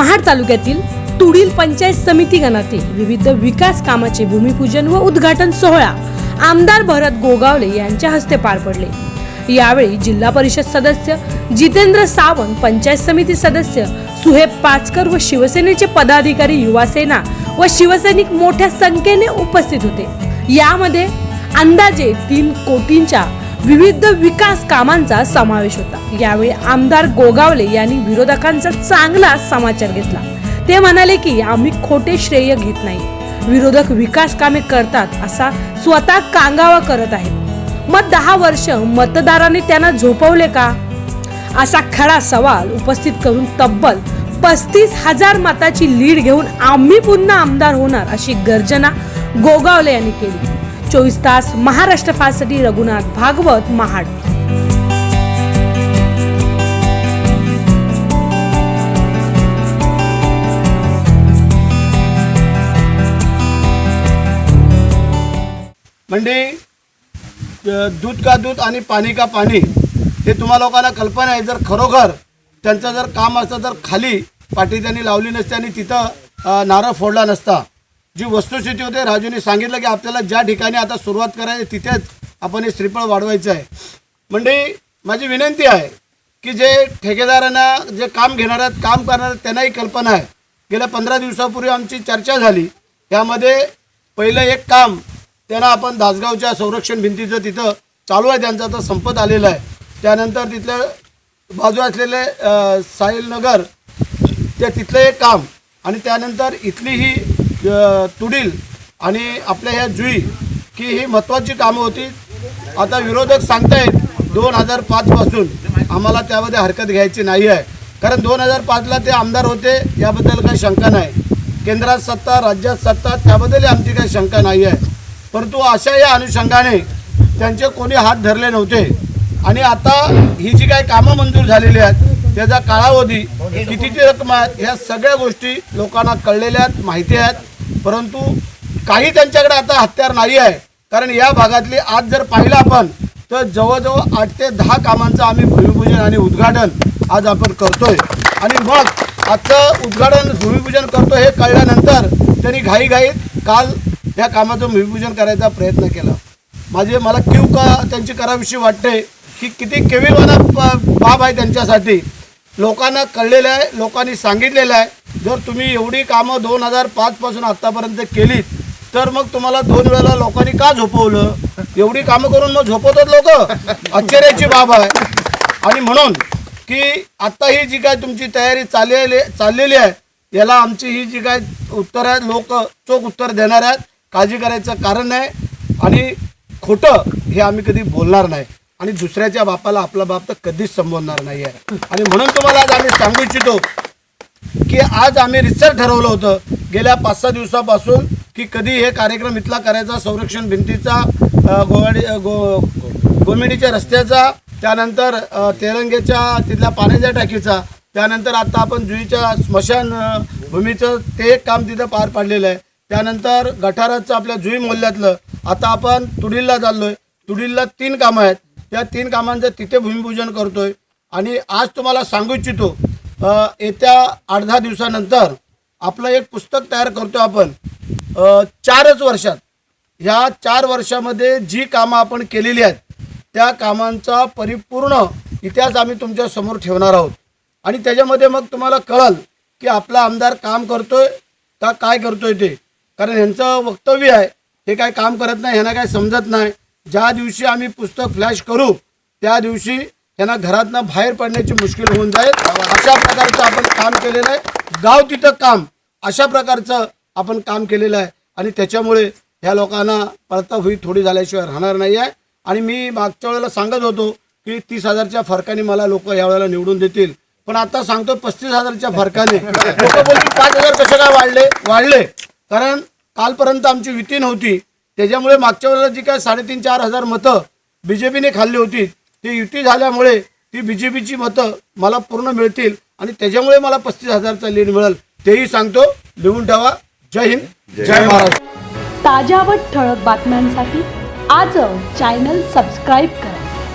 महाड तालुक्यातील तुडील पंचायत समिती गणातील विविध विकास कामाचे भूमिपूजन व उद्घाटन सोहळा आमदार भरत गोगावले यांच्या हस्ते पार पडले. यावेळी जिल्हा परिषद सदस्य जितेंद्र सावंत पंचायत समिती सदस्य सुहेब पाचकर व शिवसेनेचे पदाधिकारी युवासेना व शिवसैनिक मोठ्या संख्येने उपस्थित होते. यामध्ये अंदाजे तीन कोटींच्या विविध विकास कामांचा समावेश होता. यावेळी आमदार गोगावले यांनी विरोधकांचा चांगला समाचार घेतला. ते म्हणाले की आम्ही खोटे श्रेय घेत नाही. विरोधक विकास कामे करतात असा स्वतः कांगावा करत आहेत. मग दहा वर्ष मतदारांनी त्यांना झोपवले का? असा खडा सवाल उपस्थित करून तब्बल पस्तीस हजार मताची लीड घेऊन आम्ही पुन्हा आमदार होणार अशी गर्जना गोगावले यांनी केली. चोवीस तास महाराष्ट्र फासाठी रघुनाथ भागवत महाड. म्हणजे दूध का दूध आणि पाणी का पाणी हे तुम्हा लोकांना कल्पना आहे. जर खरोखर त्यांचं जर काम असतं तर खाली पाठी त्यांनी लावली नसते आणि तिथं नारळ फोडला नसता जी वस्तुस्थिती होते राजूने सांगितलं की आपल्याला ज्या ठिकाणी आता सुरुवात करायची तिथेच आपण हे श्रीफळ वाढवायचं आहे. म्हणजे माझी विनंती आहे की जे ठेकेदारांना जे काम घेणार आहेत काम करणार त्यांनाही कल्पना आहे. गेल्या पंधरा दिवसापूर्वी आमची चर्चा झाली. त्यामध्ये पहिलं एक काम त्यांना आपण दासगावच्या संरक्षण भिंतीचं तिथं चालू आहे त्यांचा आता संपत आलेला आहे. त्यानंतर तिथलं बाजू असलेले साहिलनगर ते तिथलं एक काम. आणि त्यानंतर इथली ही तुडील आणि आपल्या ह्या जुई की ही महत्त्वाची कामं होती. आता विरोधक सांगतायत दोन हजार पाचपासून आम्हाला त्यामध्ये हरकत घ्यायची नाही आहे. कारण दोन हजार पाचला ते आमदार होते याबद्दल काही शंका नाही. केंद्रात सत्ता राज्यात सत्ता त्याबद्दल आमची काही शंका नाही आहे. परंतु अशा या अनुषंगाने त्यांचे कोणी हात धरले नव्हते. आणि आता ही जी काही कामं मंजूर झालेली आहेत त्याचा कालावधी कितीची रक्कम आहेत ह्या सगळ्या गोष्टी लोकांना कळलेल्या आहेत माहिती आहेत. परंतु काही त्यांच्याकडे आता हत्यार नाही आहे. कारण या भागातली आज जर पाहिलं आपण तर जवळजवळ आठ ते दहा कामांचं आम्ही भूमिपूजन आणि उद्घाटन आज आपण करतोय. आणि मग आजचं उद्घाटन भूमिपूजन करतो हे कळल्यानंतर त्यांनी घाईघाईत काल या कामाचं भूमिपूजन करायचा प्रयत्न केला. माझे मला क्यू का त्यांची कराविषयी वाटते की किती केविलवाना बाब आहे त्यांच्यासाठी. लोकांना कळलेलं आहे लोकांनी सांगितलेलं आहे जर तुम्ही एवढी कामं दोन हजार पाचपासून आत्तापर्यंत केलीत तर मग तुम्हाला दोन वेळेला लोकांनी का झोपवलं? एवढी कामं करून मग झोपवतात लोक? आश्चर्याची बाब आहे. आणि म्हणून की आत्ता ही जी काय तुमची तयारी चाललेली चाललेली आहे याला आमची ही जी काय उत्तर आहेत लोक चोख उत्तर देणार आहेत काळजी करायचं कारण नाही. आणि खोटं हे आम्ही कधी बोलणार नाही. आणि दुसऱ्याच्या बापाला आपला बाप तर कधीच संबोधणार नाही आहे आणि म्हणून तुम्हाला आज आम्ही सांगू इच्छितो की आज आम्ही रिसर्च ठरवलं होतं गेल्या पाच सहा दिवसापासून की कधी हे कार्यक्रम इथला करायचा संरक्षण भिंतीचा गोवाडी गो गोमिडीच्या रस्त्याचा त्यानंतर अ, तिथल्या पाण्याच्या टाकीचा त्यानंतर आता आपण जुईच्या स्मशान भूमीचं ते एक काम तिथं पार पाडलेलं आहे. त्यानंतर गटाराचं आपल्या जुई मोहल्ल्यातलं आता आपण तुडीलला आहे तुडीलला तीन कामं आहेत. त्या तीन कामांचं तिथे भूमिपूजन करतोय. आणि आज तुम्हाला सांगू इच्छितो येत्या आठ दहा दिवसानंतर आपलं एक पुस्तक तयार करतो आपण. चारच वर्षात. ह्या चार वर्षामध्ये जी कामं आपण केलेली आहेत त्या कामांचा परिपूर्ण इतिहास आम्ही तुमच्यासमोर ठेवणार आहोत. आणि त्याच्यामध्ये मग तुम्हाला कळल की आपला आमदार काम करतोय का काय करतोय ते. कारण यांचं वक्तव्य आहे हे काय काम करत नाही ह्यांना काय समजत नाही. ज्या दिवशी आम्ही पुस्तक फ्लॅश करू त्या दिवशी त्यांना घरातनं बाहेर पडण्याची मुश्किल होऊन जाईल. अशा प्रकारचं आपण काम केलेलं आहे. गाव तिथं काम अशा प्रकारचं आपण काम केलेलं आहे. आणि त्याच्यामुळे ह्या लोकांना पळता होई थोडी झाल्याशिवाय राहणार नाही आहे. आणि मी मागच्या वेळेला सांगत होतो की तीस हजारच्या फरकाने मला लोक यावेळेला निवडून देतील. पण आता सांगतो पस्तीस हजारच्या फरकाने. लोक बोलतील पाच हजार कसे काय वाढले? वाढले. कारण कालपर्यंत आमची युती नव्हती. त्याच्यामुळे मागच्या वेळेला जी काय साडेतीन चार हजार मतं बी जे पीने खाल्ली होती ती युती झाल्यामुळे ती बी जे पीची मतं मला पूर्ण मिळतील आणि त्याच्यामुळे मला पस्तीस हजारचा लीड मिळेल. तेही सांगतो लिहून ठेवा. जय हिंद जय महाराष्ट्र. ताज्या व ठळक बातम्यांसाठी आज चॅनल सबस्क्राईब करा.